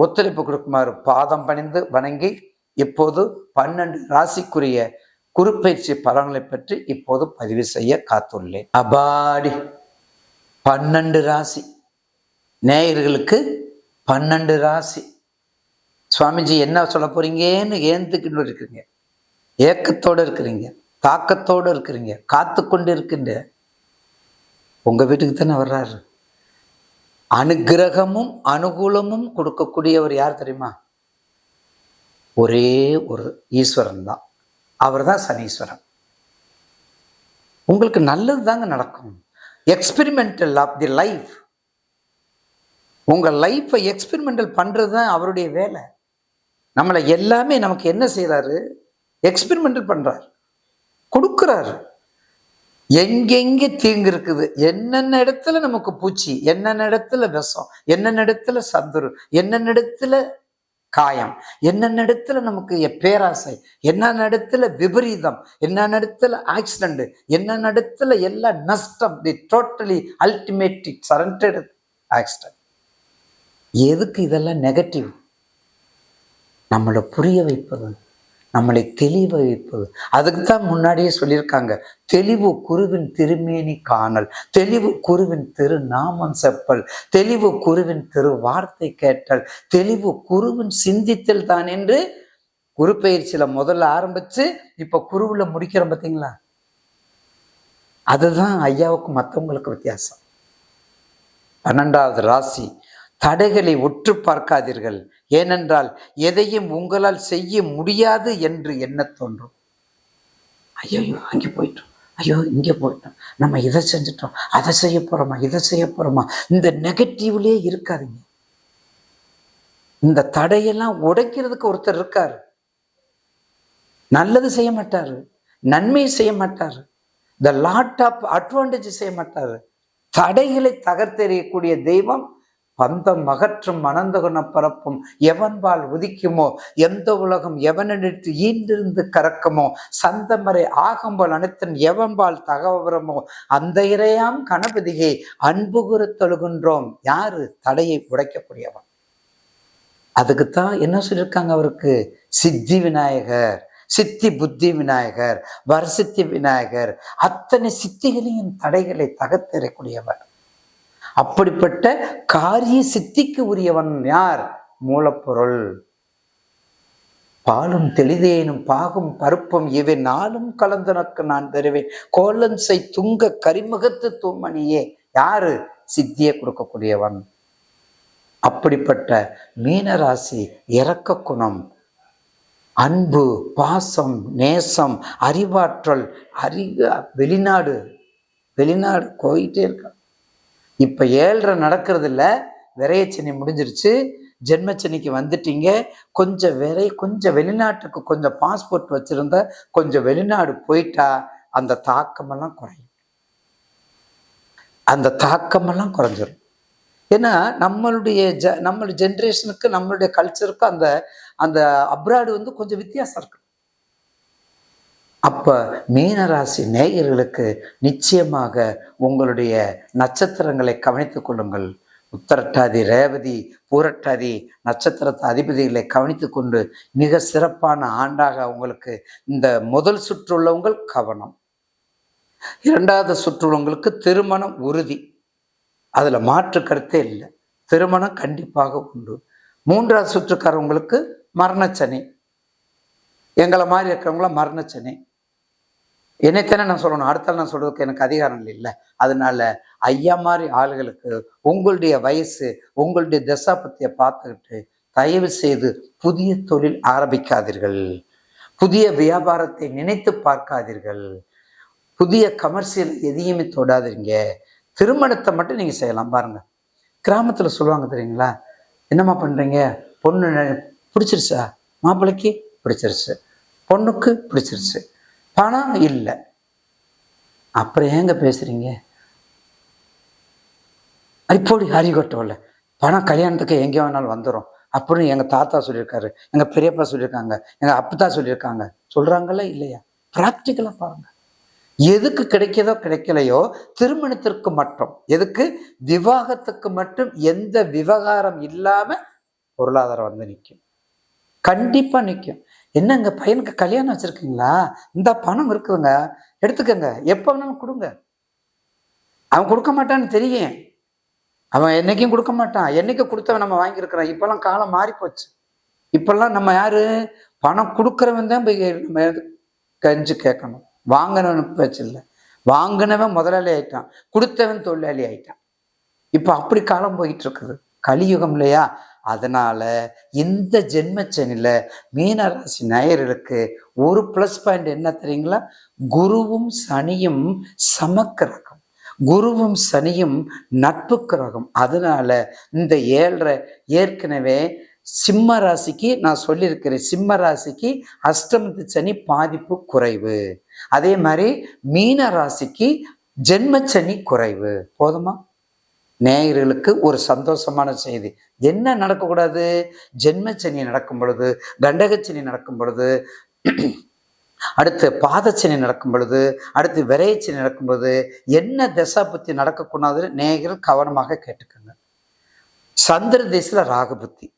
ஒத்துழைப்பு கொடுக்குமாறு பாதம் பணிந்து வணங்கி இப்போது பன்னெண்டு ராசிக்குரிய குறுப்பயிற்சி பலன்களை பற்றி இப்போது பதிவு செய்ய காத்துள்ளேன். அபாடி! பன்னெண்டு ராசி. நேயர்களுக்கு பன்னெண்டு ராசி. சுவாமிஜி என்ன சொல்ல போறீங்கன்னு ஏந்துக்கிட்டு இருக்கிறீங்க ஏக்கத்தோடு இருக்கிறீங்க. தாக்கத்தோடு இருக்கிறீங்க. காத்து கொண்டு இருக்கின்ற உங்கள் வீட்டுக்கு தானே வர்றாரு? அனுகிரகமும் அனுகூலமும் கொடுக்கக்கூடியவர் யார் தெரியுமா? ஒரே ஒரு ஈஸ்வரன் தான். அவர் தான் சனீஸ்வரன். உங்களுக்கு நல்லது தாங்க நடக்கும். எக்ஸ்பெரிமெண்டல் ஆஃப் தி லைஃப் உங்கள் லைஃப்பை எக்ஸ்பெரிமெண்டல் பண்ணுறது தான் அவருடைய வேலை. நம்மளை எல்லாமே நமக்கு என்ன செய்கிறாரு எக்ஸ்பெரிமெண்டல் பண்ணுறாரு கொடுக்குறாரு. எங்கெங்க தீங்கு இருக்குது? என்னென்ன இடத்துல நமக்கு பூச்சி? என்னென்ன இடத்துல விஷம்? என்னென்ன இடத்துல சந்துரு? என்னென்ன இடத்துல காயம்? என்னென்ன இடத்துல நமக்கு பேராசை? என்னென்ன இடத்துல விபரீதம்? என்னென்ன இடத்துல ஆக்சிடென்ட் என்னென்ன இடத்துல எல்லா நஷ்டம்? The totally ultimately surrendered accident எதுக்கு இதெல்லாம் நெகட்டிவ் நம்மளை புரிய வைப்பது நம்மளை தெளிவ வைப்பது அதுக்கு தான் முன்னாடியே சொல்லியிருக்காங்க தெளிவு குருவின் திருமேனி காணல் தெளிவு குருவின் திரு நாமம் செப்பல் தெளிவு குருவின் திரு வார்த்தை கேட்டல் தெளிவு குருவின் சிந்தித்தல் தான் என்று குரு பயிற்சியில முதல்ல ஆரம்பிச்சு இப்ப குருவுல முடிக்கிறோம் பார்த்தீங்களா அதுதான் ஐயாவுக்கும் மற்றவங்களுக்கு வித்தியாசம். பன்னெண்டாவது ராசி. தடைகளை ஒற்று பார்க்காதீர்கள். ஏனென்றால் எதையும் உங்களால் செய்ய முடியாது என்று எண்ண தோன்றும். ஐயோ அங்கே போயிட்டோம். ஐயோ இங்கே போயிட்டோம். நம்ம இதை செஞ்சிட்டோம். அதை செய்ய போகிறோமா இதை செய்ய போகிறோமா இந்த நெகட்டிவ்லேயே இருக்காதீங்க. இந்த தடையெல்லாம் உடைக்கிறதுக்கு ஒருத்தர் இருக்கார். நல்லது செய்ய மாட்டார். நன்மை செய்ய மாட்டார். த லாட் ஆஃப் அட்வான்டேஜ் செய்ய மாட்டார். தடைகளை தகர்த்தெறியக்கூடிய தெய்வம் பந்தம் அகற்றும் அனந்தகுண பரப்பும் எவன்பால் உதிக்குமோ? எந்த உலகம் எவனிடத்து ஈண்டிருந்து கறக்குமோ? சந்தமரை ஆகம்போல் அனைத்தன் எவன்பால் தகவரமோ அந்த இறையாம் கணபதியை அன்பு கூற தொழுகின்றோம். யாரு? தடையை உடைக்கக்கூடியவன். அதுக்குத்தான் என்ன சொல்லியிருக்காங்க அவருக்கு? சித்தி விநாயகர் சித்தி புத்தி விநாயகர் வரசித்தி விநாயகர் அத்தனை சித்திகளையும் தடைகளை தகர்த்தெறக்கூடியவர் அப்படிப்பட்ட காரிய சித்திக்கு உரியவன் யார்? மூலப்பொருள். பாலும் தெளிதேனும் பாகும் பருப்பும் இவை நாளும் கலந்தனக்கு நான் தருவேன். கோலன்சை துங்க கரிமுகத்து தூமணியே யாரு? சித்தியை கொடுக்கக்கூடியவன். அப்படிப்பட்ட மீனராசி இரக்க குணம். அன்பு பாசம் நேசம் அறிவாற்றல் அறி வெளிநாடு வெளிநாடு போயிட்டே இருக்கான் இப்போ ஏழரை நடக்கிறதில்ல விரையச்சனி முடிஞ்சிருச்சு. ஜென்மச்சனிக்கு வந்துட்டீங்க. கொஞ்சம் விரை கொஞ்சம் வெளிநாட்டுக்கு கொஞ்சம் பாஸ்போர்ட் வச்சுருந்தா கொஞ்சம் வெளிநாடு போயிட்டா அந்த தாக்கமெல்லாம் குறையும். அந்த தாக்கமெல்லாம் குறைஞ்சிரும். ஏன்னா நம்மளுடைய ஜ நம்மளுடைய ஜென்ரேஷனுக்கு நம்மளுடைய கல்ச்சருக்கும் அந்த அந்த அப்ராடு வந்து கொஞ்சம் வித்தியாசம் இருக்கு. அப்போ மீனராசி நேயர்களுக்கு நிச்சயமாக உங்களுடைய நட்சத்திரங்களை கவனித்துக் கொள்ளுங்கள். உத்தரட்டாதி ரேவதி பூரட்டாதி நட்சத்திரத்து அதிபதிகளை கவனித்துக்கொண்டு மிக சிறப்பான ஆண்டாக உங்களுக்கு இந்த முதல் சுற்றுள்ளவங்கள் கவனம். இரண்டாவது சுற்றுள்ளவங்களுக்கு திருமணம் உறுதி. அதில் மாற்று கருத்தே இல்லை. திருமணம் கண்டிப்பாக உண்டு. மூன்றாவது சுற்றுக்காரவங்களுக்கு மரணச்சனி எங்களை மாதிரி இருக்கிறவங்கள மரணச்சனி என்னைத்தானே நான் சொல்லணும்? அடுத்த நான் சொல்றதுக்கு எனக்கு அதிகாரம் இல்லை. அதனால ஐயா மாதிரி ஆளுகளுக்கு உங்களுடைய வயசு உங்களுடைய தசாபத்தியை பார்த்துக்கிட்டு தயவு செய்து புதிய தொழில் ஆரம்பிக்காதீர்கள். புதிய வியாபாரத்தை நினைத்து பார்க்காதீர்கள். புதிய கமர்ஷியல் எதையுமே தொடாதீங்க. திருமணத்தை மட்டும் நீங்க செய்யலாம். பாருங்க. கிராமத்துல சொல்லுவாங்க தெரியுங்களா? என்னம்மா பண்றீங்க? பொண்ணு பிடிச்சிருச்சா? மாப்பிள்ளைக்கு பிடிச்சிருச்சு. பொண்ணுக்கு பிடிச்சிருச்சு. பணம் இல்லை. அப்புறம் ஏங்க பேசுறீங்க? இப்போடி ஹரிகட்டோல பணம் கல்யாணத்துக்கு எங்கே வேணாலும் வந்துடும் அப்படின்னு எங்கள் தாத்தா சொல்லியிருக்காரு. எங்கள் பெரியப்பா சொல்லியிருக்காங்க. எங்கள் அப்பத்தா சொல்லியிருக்காங்க. சொல்கிறாங்களா இல்லையா? ப்ராக்டிக்கலாக பாருங்க. எதுக்கு கிடைக்கதோ கிடைக்கலையோ திருமணத்திற்கு மட்டும். எதுக்கு? விவாகத்துக்கு மட்டும் எந்த விவகாரம் இல்லாமல் பொருளாதாரம் வந்து நிற்கும் கண்டிப்பாக நிற்கும் என்னங்க பையனுக்கு கல்யாணம் வச்சுருக்கீங்களா? இந்த பணம் இருக்குதுங்க. எடுத்துக்கங்க. எப்போ வேணாலும் கொடுங்க. அவன் கொடுக்க மாட்டான்னு தெரியும். அவன் என்னைக்கும் கொடுக்க மாட்டான். என்னைக்கு கொடுத்தவன் நம்ம வாங்கியிருக்கிறான்? இப்போல்லாம் காலம் மாறி போச்சு நம்ம யாரு? பணம் கொடுக்குறவன் தான் போய் நம்ம கஞ்சி கேட்கணும். வாங்கினவன் பேச்சு இல்லை. வாங்கினவன் முதலாளி ஆயிட்டான். கொடுத்தவன் தொழிலாளி ஆயிட்டான். இப்போ அப்படி காலம் போயிட்டு இருக்குது கலியுகம் இல்லையா? அதனால் இந்த ஜென்மச்சனியில் மீனராசி நேயர்களுக்கு ஒரு ப்ளஸ் பாயிண்ட் என்ன தெரியுங்களா? குருவும் சனியும் சமக்கிரகம் குருவும் சனியும் நட்பு கிரகம். அதனால இந்த ஏழரை ஏற்கனவே சிம்ம ராசிக்கு நான் சொல்லியிருக்கிறேன் சிம்ம ராசிக்கு அஷ்டமத்து சனி பாதிப்பு குறைவு. அதே மாதிரி மீன ராசிக்கு ஜென்மச்சனி குறைவு. போதுமா? நேயர்களுக்கு ஒரு சந்தோஷமான செய்தி. என்ன நடக்கக்கூடாது? ஜென்மச்சனி நடக்கும் பொழுது கண்டகச்சனி நடக்கும் பொழுது அடுத்து பாதச்சனி நடக்கும் பொழுது அடுத்து விரையச்சனி நடக்கும் பொழுது என்ன திசை புத்தி நடக்கக்கூடாது நேயர்கள் கவனமாக கேட்டுக்கோங்க. சந்திர திசையில ராகு புத்தி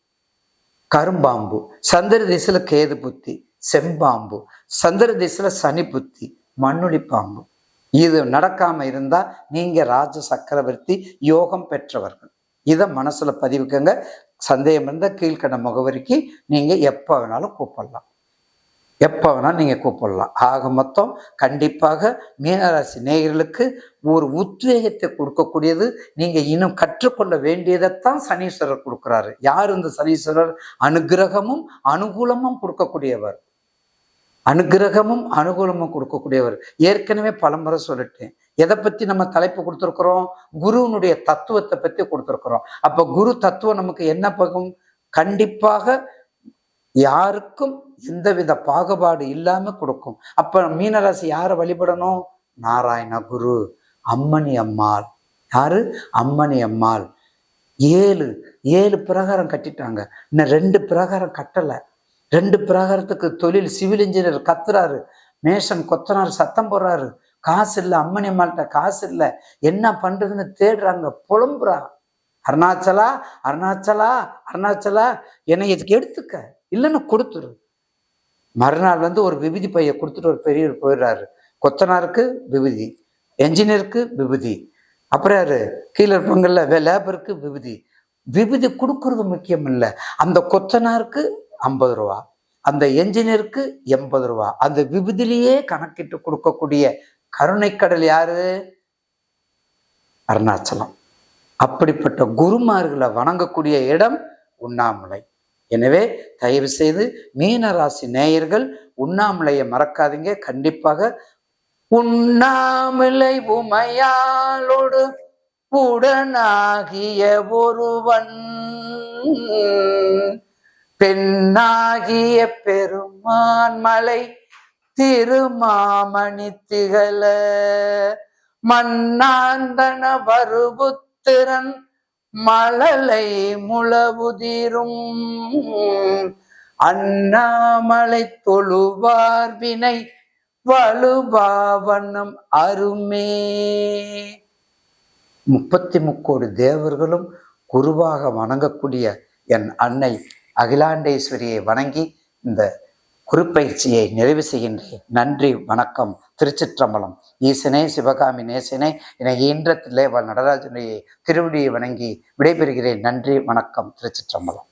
கரும்பாம்பு. சந்திர திசையில கேது புத்தி செம்பாம்பு. சந்திர திசையில சனி புத்தி மண்ணுளி பாம்பு இது நடக்காம இருந்தா நீங்க ராஜ சக்கரவர்த்தி யோகம் பெற்றவர்கள். இதை மனசுல பதிவுக்குங்க. சந்தேகம் இருந்தால் கீழ்கண்ட முகவரிக்கு நீங்க எப்ப வேணாலும் கூப்பிடலாம். எப்போ வேணாலும் நீங்கள் கூப்பிடலாம். ஆக மொத்தம் கண்டிப்பாக மீனராசி நேயர்களுக்கு ஒரு உத்வேகத்தை கொடுக்கக்கூடியது. நீங்கள் இன்னும் கற்றுக்கொள்ள வேண்டியதைத்தான் சனீஸ்வரர் கொடுக்குறாரு. யார் இந்த சனீஸ்வரர்? அனுகிரகமும் அனுகூலமும் கொடுக்கக்கூடியவர். அனுகிரகமும் அனுகூலமும் கொடுக்கக்கூடியவர். ஏற்கனவே பலமுறை சொல்லிட்டேன். எதை பத்தி நம்ம தலைப்பு கொடுத்துருக்குறோம்? குருவினுடைய தத்துவத்தை பத்தி கொடுத்துருக்குறோம். அப்ப குரு தத்துவம் நமக்கு என்ன பகும்? கண்டிப்பாக யாருக்கும் எந்தவித பாகுபாடு இல்லாம கொடுக்கும். அப்ப மீனராசி யாரை வழிபடணும்? நாராயண குரு அம்மணி அம்மாள். யாரு? அம்மணி அம்மாள். ஏழு ஏழு பிரகாரம் கட்டிட்டாங்க. இன்னும் ரெண்டு பிரகாரம் கட்டலை. ரெண்டு பிரகாரத்துக்கு தொழில் சிவில் இன்ஜினியர் கத்துறாரு. மேஷன் கொத்தனார் சத்தம் போடுறாரு. காசு இல்லை அம்மனி அம்மாள்கிட்ட காசு இல்லை. என்ன பண்றதுன்னு தேடுறாங்க. புலம்புறா. அருணாச்சலா அருணாச்சலா அருணாச்சலா. என்னை இதுக்கு எடுத்துக்க? இல்லைன்னு கொடுத்துரு. மறுநாள் வந்து ஒரு விபூதி பைய கொடுத்துட்டு ஒரு பெரியவர் போயிடுறாரு. கொத்தனாருக்கு விபூதி என்ஜினியருக்கு விபூதி. அப்புறம் யாரு? கீழே இருப்பவங்கல்ல லேபருக்கு விபூதி. விபூதி கொடுக்கறது முக்கியம் இல்லை. அந்த கொத்தனாருக்கு ஐம்பது ரூபா. அந்த என்ஜினியருக்கு எண்பது ரூபா. அந்த விபதிலேயே கணக்கிட்டு கொடுக்கக்கூடிய கருணைக்கடல் யாரு? அருணாச்சலம். அப்படிப்பட்ட குருமார்களை வணங்கக்கூடிய இடம் உண்ணாமலை. எனவே தயவு செய்து மீனராசி நேயர்கள் உண்ணாமலையை மறக்காதீங்க. கண்டிப்பாக உண்ணாமலை உமையாளோடு உடனாகிய ஒருவன். பெண்ணாகிய பெருமான் மலை திருமாமணி திகழ. மண்ணாந்தன வருபுத்திரன் மழலை முளவுதிரும் அண்ணாமலை தொழுவார் வினை வலுபாவனம் அருமே. முப்பத்தி முக்கோடி தேவர்களும் குருவாக வணங்கக்கூடிய என் அன்னை அகிலாண்டேஸ்வரியை வணங்கி இந்த குருப்பயிற்சியை நிறைவு செய்கின்றேன். நன்றி வணக்கம். திருச்சிற்றம்பலம். ஈசனே சிவகாமி நேசனே என ஈன்றத்திலே நடராஜனுடைய திருவடியை வணங்கி விடைபெறுகிறேன். நன்றி வணக்கம். திருச்சிற்றம்பலம்.